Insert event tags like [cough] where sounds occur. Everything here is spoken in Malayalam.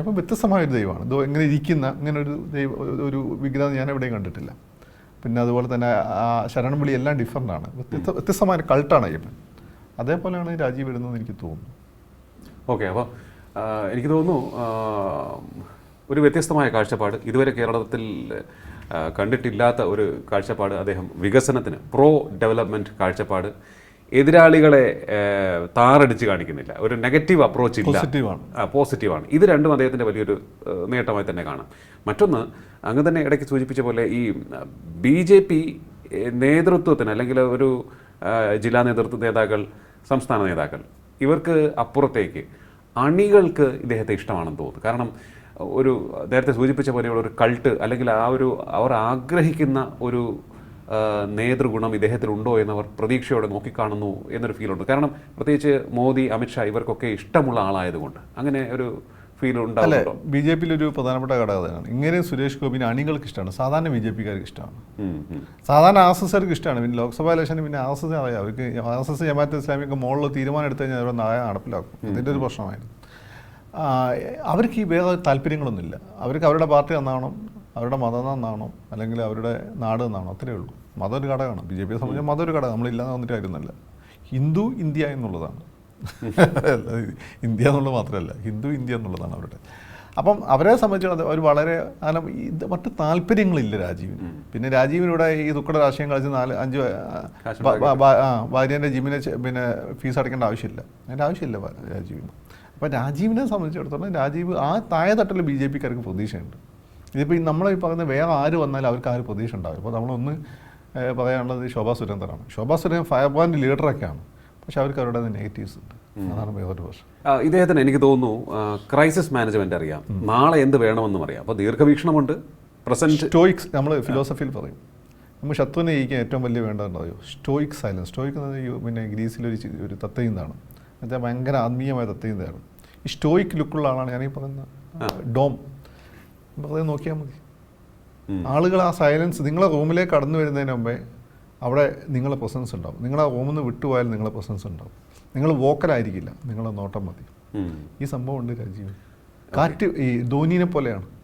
അപ്പം വ്യത്യസ്തമായ ഒരു ദൈവമാണ്. ഇത് എങ്ങനെ ഇരിക്കുന്ന ഇങ്ങനെ ഒരു ദൈവ ഒരു വിഗ്രഹം ഞാൻ എവിടെയും കണ്ടിട്ടില്ല. പിന്നെ അതുപോലെ തന്നെ ആ ശരണം വിളി എല്ലാം ഡിഫറന്റ് ആണ്. വ്യത്യസ്ത വ്യത്യസ്തമായ കൾട്ടാണ് അയ്യപ്പൻ. അതേപോലെയാണ് രാജീവ് വരുന്നതെന്ന് എനിക്ക് തോന്നുന്നു. ഓക്കെ അപ്പോൾ എനിക്ക് തോന്നുന്നു ഒരു വ്യത്യസ്തമായ കാഴ്ചപ്പാട്. ഇതുവരെ കേരളത്തിൽ കണ്ടിട്ടില്ലാത്ത ഒരു കാഴ്ചപ്പാട് അദ്ദേഹം. വികസനത്തിന് പ്രോ ഡെവലപ്മെന്റ് കാഴ്ചപ്പാട്. എതിരാളികളെ താറടിച്ച് കാണിക്കുന്നില്ല. ഒരു നെഗറ്റീവ് അപ്രോച്ച് ഇല്ല. പോസിറ്റീവാണ്. ഇത് രണ്ടും അദ്ദേഹത്തിന്റെ വലിയൊരു നേട്ടമായി തന്നെ കാണാം. മറ്റൊന്ന് അങ്ങ് തന്നെ ഇടയ്ക്ക് സൂചിപ്പിച്ച പോലെ ഈ ബി ജെ പി നേതൃത്വത്തിന് അല്ലെങ്കിൽ ഒരു ജില്ലാ നേതൃത്വ നേതാക്കൾ സംസ്ഥാന നേതാക്കൾ ഇവർക്ക് അപ്പുറത്തേക്ക് അണികൾക്ക് ഇദ്ദേഹത്തെ ഇഷ്ടമാണെന്ന് തോന്നുന്നു. കാരണം ഒരു നേരത്തെ സൂചിപ്പിച്ച പോലെയുള്ള ഒരു കൾട്ട് അല്ലെങ്കിൽ ആ ഒരു അവർ ആഗ്രഹിക്കുന്ന ഒരു നേതൃഗുണം ഇദ്ദേഹത്തിലുണ്ടോ എന്നവർ പ്രതീക്ഷയോടെ നോക്കിക്കാണുന്നു എന്നൊരു ഫീലുണ്ട് കാരണം പ്രത്യേകിച്ച് മോദി അമിത്ഷാ ഇവർക്കൊക്കെ ഇഷ്ടമുള്ള ആളായതുകൊണ്ട് അങ്ങനെ ഒരു ഫീൽ അല്ലെ ഉണ്ടാവുന്നുണ്ടോ? ബി ജെ പിയിലൊരു പ്രധാനപ്പെട്ട ഘടകമാണ് ഇങ്ങനെ സുരേഷ് ഗോപിന് അണികൾക്ക് ഇഷ്ടമാണ്. സാധാരണ ബി ജെ പിക്കാർക്ക് ഇഷ്ടമാണ്. സാധാരണ ആർ എസ് എസ്കാർക്ക് ഇഷ്ടമാണ്. പിന്നെ ലോക്സഭാ ഇലക്ഷന് പിന്നെ ആർ എസ് എസ് അറിയാം. അവർക്ക് ആർ എസ് എസ് ജമാഅത്ത് ഇസ്ലാമിക്ക് മുകളിൽ തീരുമാനം എടുത്തു കഴിഞ്ഞാൽ അവരുടെ നായ നടപ്പിലാക്കും ഇതിന്റെ ഒരു പ്രശ്നമായിരുന്നു. അവർക്ക് ഈ വേറെ താല്പര്യങ്ങളൊന്നുമില്ല. അവർക്ക് അവരുടെ പാർട്ടി നന്നാവണം. അവരുടെ മതം എന്നാണോ അല്ലെങ്കിൽ അവരുടെ നാട് എന്നാണോ അത്രയേ ഉള്ളൂ. മതം ഒരു ഘടകമാണ്. ബി ജെ പിയെ സംബന്ധിച്ച് മതം ഒരു ഘടകം. നമ്മളില്ലാതെ വന്നിട്ട് ആയിരുന്നല്ല ഹിന്ദു ഇന്ത്യ എന്നുള്ളതാണ്. [laughs] ഇന്ത്യ എന്നുള്ളത് മാത്രമല്ല. ഹിന്ദു ഇന്ത്യ എന്നുള്ളതാണ് അവരുടെ. അപ്പം അവരെ സംബന്ധിച്ചിടത്തോളം അവർ വളരെ കാരണം ഇത് മറ്റ് താല്പര്യങ്ങളില്ല രാജീവിന്. പിന്നെ രാജീവിനിവിടെ ഈ ദുഃഖട രാഷ്ട്രീയം കളിച്ച് നാല് അഞ്ച് ഭാര്യന്റെ ജിമ്മിനെ പിന്നെ ഫീസ് അടയ്ക്കേണ്ട ആവശ്യമില്ല. അതിന്റെ ആവശ്യമില്ല രാജീവിന്. അപ്പം രാജീവിനെ സംബന്ധിച്ചിടത്തോളം രാജീവ് ആ താഴെ തട്ടിൽ ബി ജെ പിക്കാർക്ക് പ്രതീക്ഷയുണ്ട്. ഇതിപ്പോൾ ഈ നമ്മളീ പറയുന്ന വേറെ ആര് വന്നാലും അവർക്ക് ആ ഒരു പ്രതീക്ഷ ഉണ്ടാവും ഇപ്പോൾ നമ്മളൊന്ന് പറയാനുള്ളത് ശോഭാ സുരേന്ദ്രനാണ്. ശോഭാ സുരേന്ദ്രൻ ഫയർ ബ്രാൻഡ് ലീഡറൊക്കെയാണ്. പക്ഷെ അവർക്ക് അവരുടെ നെഗറ്റീവ്സ് ഉണ്ട്. അതാണ് വേറൊരു പ്രശ്നം. ഇദ്ദേഹത്തിന് എനിക്ക് തോന്നുന്നു ക്രൈസിസ് മാനേജ്മെന്റ് അറിയാം. നാളെ എന്ത് വേണമെന്നും അറിയാം. അപ്പോൾ ദീർഘവീക്ഷണമുണ്ട്. പ്രസന്റ് സ്റ്റോയിക്സ് നമ്മൾ ഫിലോസഫിയിൽ പറയും. നമ്മൾ ശത്രുവിനെ ജയിക്കാൻ ഏറ്റവും വലിയ വേണ്ടതെന്നറിയോ സ്റ്റോയിക് സൈലൻസ്. സ്റ്റോയിക് പിന്നെ ഗ്രീസിലൊരു ഒരു തത്തയുന്നതാണ് എന്നുവെച്ചാൽ ഭയങ്കര ആത്മീയമായ തത്തയുന്നതാണ് ഈ സ്റ്റോയിക് ലുക്കുള്ള ആളാണ് ഞാനീ പറയുന്ന ഡോം. വെറുതെ നോക്കിയാൽ മതി. ആളുകൾ ആ സൈലൻസ് നിങ്ങളെ റൂമിലേക്ക് കടന്നു വരുന്നതിന് മുമ്പേ അവിടെ നിങ്ങളെ പ്രസൻസ് ഉണ്ടാവും. നിങ്ങൾ ആ റൂമിൽ നിന്ന് വിട്ടുപോയാൽ നിങ്ങളെ പ്രസൻസ് ഉണ്ടാവും. നിങ്ങൾ വോക്കലായിരിക്കില്ല. നിങ്ങളെ നോട്ടം മതി. ഈ സംഭവം ഉണ്ട് രാജീവ്. കാറ്റ് ഈ ധോനിനെ പോലെയാണ്.